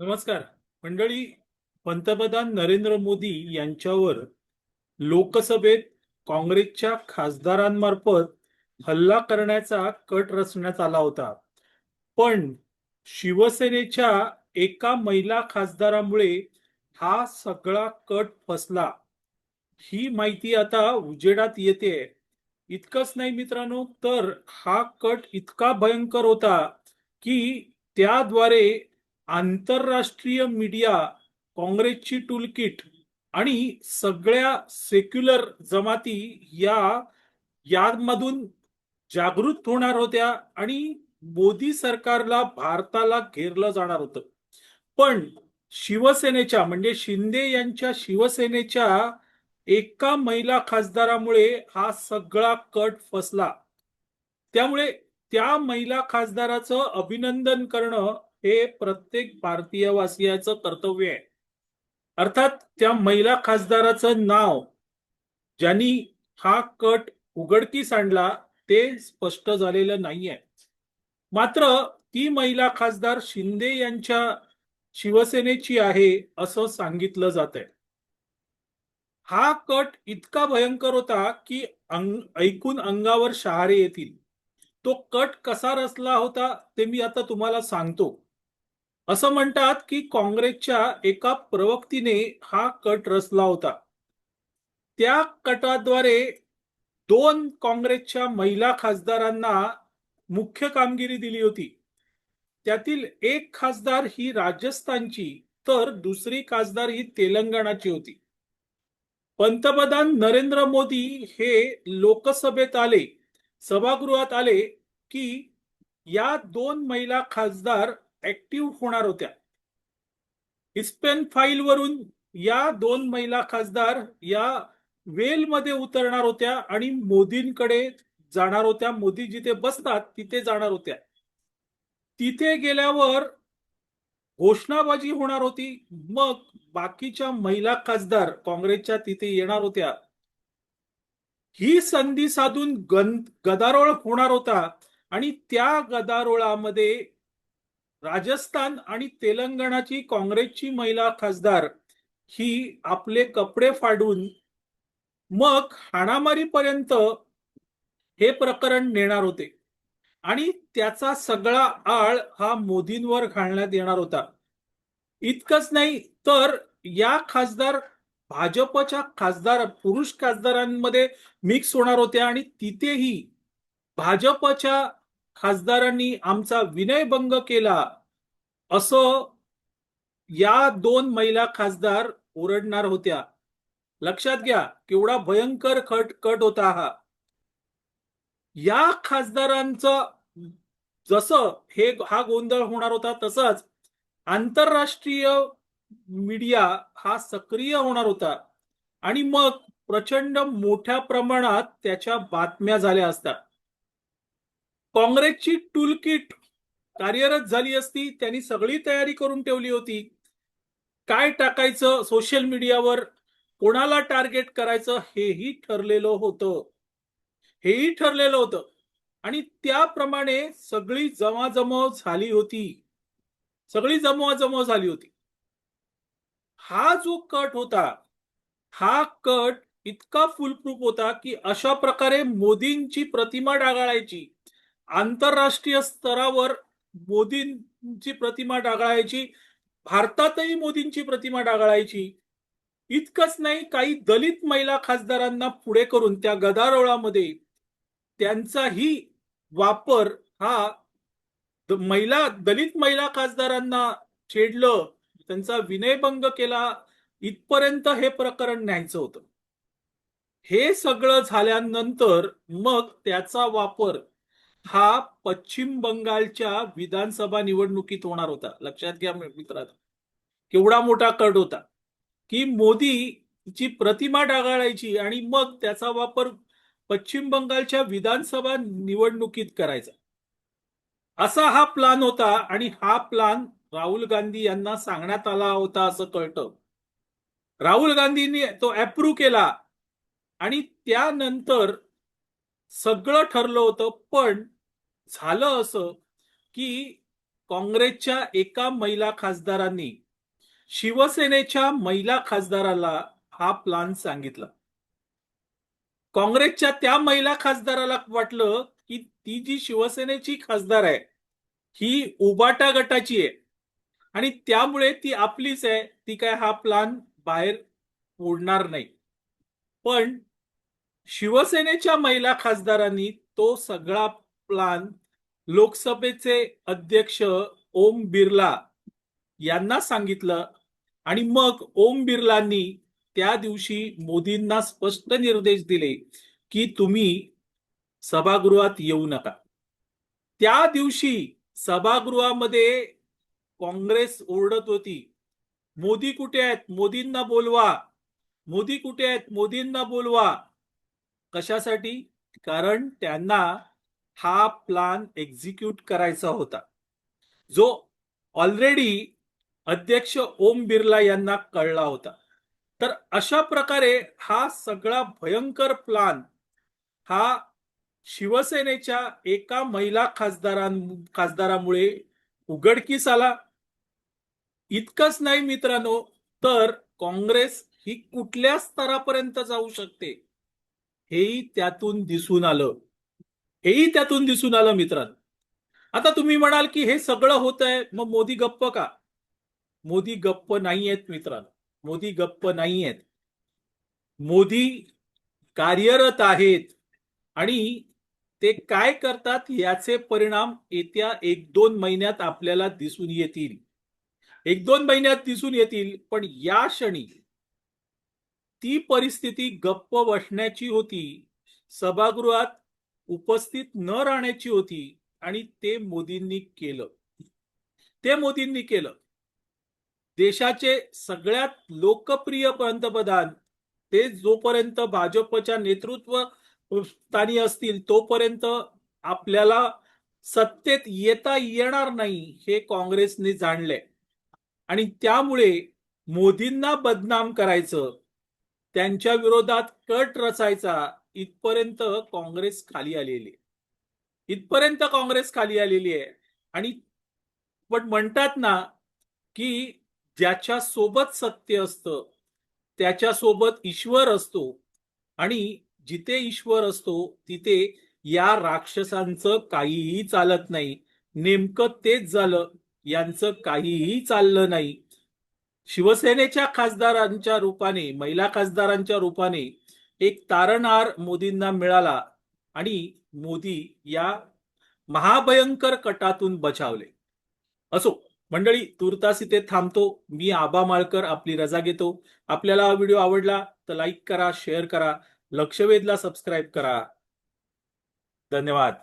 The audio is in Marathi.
नमस्कार. मंडळी पंतप्रधान नरेंद्र मोदी यांच्यावर लोकसभेत काँग्रेसच्या खासदारांमार्फत हल्ला करण्याचा कट रचण्यात आला होता. पण शिवसेनेच्या एका महिला खासदारामुळे हा सगळा कट फसला. ही माहिती आता उजेडात येते. इतकंच नाही मित्रांनो तर हा कट इतका भयंकर होता की त्याद्वारे आंतरराष्ट्रीय मीडिया काँग्रेसची टूलकिट आणि सगळ्या सेक्युलर जमाती या यामधून जागृत होणार होत्या आणि मोदी सरकारला भारताला घेरलं जाणार होतं. पण शिवसेनेच्या म्हणजे शिंदे यांच्या शिवसेनेच्या एका महिला खासदारामुळे हा सगळा कट फसला. त्यामुळे त्या महिला खासदाराचं अभिनंदन करणं हे प्रत्येक भारतीय वासियाचं कर्तव्य आहे. अर्थात त्या महिला खासदाराचं नाव ज्यांनी हा कट उघडकीस आणला ते स्पष्ट झालेलं नाहीये मात्र ती महिला खासदार शिंदे यांच्या शिवसेनेची आहे असं सांगितलं जात आहे हा कट इतका भयंकर होता की अंग ऐकून अंगावर शहारे येतील. तो कट कसा रचला होता ते मी आता तुम्हाला सांगतो. असं म्हणतात की काँग्रेसच्या एका प्रवक्तीने हा कट रचला होता. त्या कटाद्वारे दोन काँग्रेसच्या महिला खासदारांना मुख्य कामगिरी दिली होती. त्यातील एक खासदार ही राजस्थानची तर दुसरी खासदार ही तेलंगणाची होती. पंतप्रधान नरेंद्र मोदी हे लोकसभेत आले सभागृहात आले की या दोन महिला खासदार ऍक्टिव्ह होणार होत्या. इस्पेन फाईल वरून या दोन महिला खासदार या वेलमध्ये उतरणार होत्या आणि मोदींकडे जाणार होत्या. मोदी जिथे बसतात तिथे जाणार होत्या. तिथे गेल्यावर घोषणाबाजी होणार होती. मग बाकीच्या महिला खासदार काँग्रेसच्या तिथे येणार होत्या. ही संधी साधून गन गदारोळ होणार होता. आणि त्या गदारोळामध्ये राजस्थान आणि तेलंगणाची काँग्रेसची महिला खासदार ही आपले कपडे फाडून मग हाणामारीपर्यंत हे प्रकरण नेणार होते. आणि त्याचा सगळा आळ हा मोदींवर घालण्यात येणार होता. इतकंच नाही तर या खासदार भाजपच्या खासदार पुरुष खासदारांमध्ये मिक्स होणार होत्या आणि तिथेही भाजपच्या खासदारांनी आमचा विनयभंग केला असं या दोन महिला खासदार ओरडणार होत्या. लक्षात घ्या केवढा भयंकर खट कट होता हा. या खासदारांचं जसं हे हा गोंधळ होणार होता तसंच आंतरराष्ट्रीय मीडिया हा सक्रिय होणार होता. आणि मग प्रचंड मोठ्या प्रमाणात त्याच्या बातम्या झाल्या असतात. काँग्रेसची टूलकिट कार्यरत झाली असती त्यांनी सगळी तयारी करून ठेवली होती. काय टाकायचं सोशल मीडियावर कोणाला टार्गेट करायचं? हेही ठरलेलं होतं. हेही ठरलेलं होतं. आणि त्याप्रमाणे सगळी जमाजमव झाली होती. सगळी जमवाजमव झाली होती. हा जो कट होता हा कट इतका फुलप्रूफ होता की अशा प्रकारे मोदींची प्रतिमा डागाळायची आंतरराष्ट्रीय स्तरावर मोदींची प्रतिमा डागाळायची भारतातही मोदींची प्रतिमा डागाळायची इतकंच नाही काही दलित महिला खासदारांना पुढे करून त्या गदारोळामध्ये त्यांचाही वापर हा महिला दलित महिला खासदारांना छेडलं त्यांचा विनयभंग केला इथपर्यंत हे प्रकरण न्यायचं होतं. हे सगळं झाल्यानंतर मग त्याचा वापर हा पश्चिम बंगालच्या विधानसभा निवडणुकीत होणार होता. लक्षात घ्या मित्रांनो. केवढा मोठा कट होता. की मोदीची प्रतिमा डागाळायची आणि मग त्याचा वापर पश्चिम बंगालच्या विधानसभा निवडणुकीत करायचा. असा हा प्लान होता आणि हा प्लान राहुल गांधी यांना सांगण्यात आला होता असं कळतं. राहुल गांधींनी तो अप्रूव्ह केला आणि त्यानंतर सगळं ठरलं होतं पण झालं असं की काँग्रेसच्या एका महिला खासदारांनी शिवसेनेच्या महिला खासदाराला हा प्लान सांगितला. काँग्रेसच्या त्या महिला खासदाराला वाटलं की ती जी शिवसेनेची खासदार आहे ही उबाटा गटाची आहे. आणि त्यामुळे ती आपलीच आहे ती काय हा प्लान बाहेर ओढणार नाही. पण शिवसेनेच्या महिला खासदारांनी तो सगळा प्लान लोकसभेचे अध्यक्ष ओम बिर्ला यांना सांगितलं आणि मग ओम बिर्लांनी त्या दिवशी मोदींना स्पष्ट निर्देश दिले की तुम्ही सभागृहात येऊ नका. त्या दिवशी सभागृहामध्ये काँग्रेस ओरडत होती. मोदी कुठे आहेत? मोदींना बोलवा. मोदी कुठे आहेत? मोदींना बोलवा. कशासाठी? कारण त्यांना हा प्लान एक्झिक्यूट करायचा होता. जो ऑलरेडी अध्यक्ष ओम बिर्ला यांना कळला होता. तर अशा प्रकारे हा सगळा भयंकर प्लान हा शिवसेनेच्या एका महिला खासदारां खासदारामुळे उघडकीस आला. इतकंच नाही मित्रांनो तर काँग्रेस ही कुठल्या स्तरापर्यंत जाऊ शकते हेही त्यातून दिसून आलं. हेही त्यातून दिसून आलं मित्रांनो. आता तुम्ही म्हणाल की हे सगळं होत आहे मग मोदी गप्प का? मोदी गप्प नाही आहेत मित्रांनो. मोदी गप्प नाही आहेत मोदी कार्यरत आहेत. आणि ते काय करतात याचे परिणाम येत्या एक दोन महिन्यात आपल्याला दिसून येतील. एक दोन महिन्यात दिसून येतील पण या क्षणी ती परिस्थिती गप्प बसण्याची होती. सभागृहात उपस्थित न राहण्याची होती आणि ते मोदींनी केलं. ते मोदींनी केलं. देशाचे सगळ्यात लोकप्रिय पंतप्रधान ते जोपर्यंत भाजपच्या नेतृत्व स्थानी असतील तोपर्यंत आपल्याला सत्तेत येता येणार नाही हे काँग्रेसने जाणले. आणि त्यामुळे मोदींना बदनाम करायचं त्यांच्या विरोधात कट रचायचा इथपर्यंत काँग्रेस खाली आलेली आहे. इथपर्यंत काँग्रेस खाली आलेली आहे. आणि पण म्हणतात ना की ज्याच्या सोबत सत्य असतं त्याच्या सोबत ईश्वर असतो. आणि जिथे ईश्वर असतो तिथे या राक्षसांचं काहीही चालत नाही. नेमकं तेच झालं यांचं काहीही चाललं नाही. शिवसेनेच्या खासदारांच्या रूपाने महिला खासदारांच्या रूपाने एक तारणार मोदींना मिळाला आणि मोदी या महाभयंकर कटातून बचावले. असो मंडळी तुर्तास इथे थांबतो. मी आबा माळकर आपली रजा घेतो. आपल्याला हा व्हिडिओ आवडला तर लाईक करा शेअर करा लक्षवेधला सबस्क्राईब करा. धन्यवाद.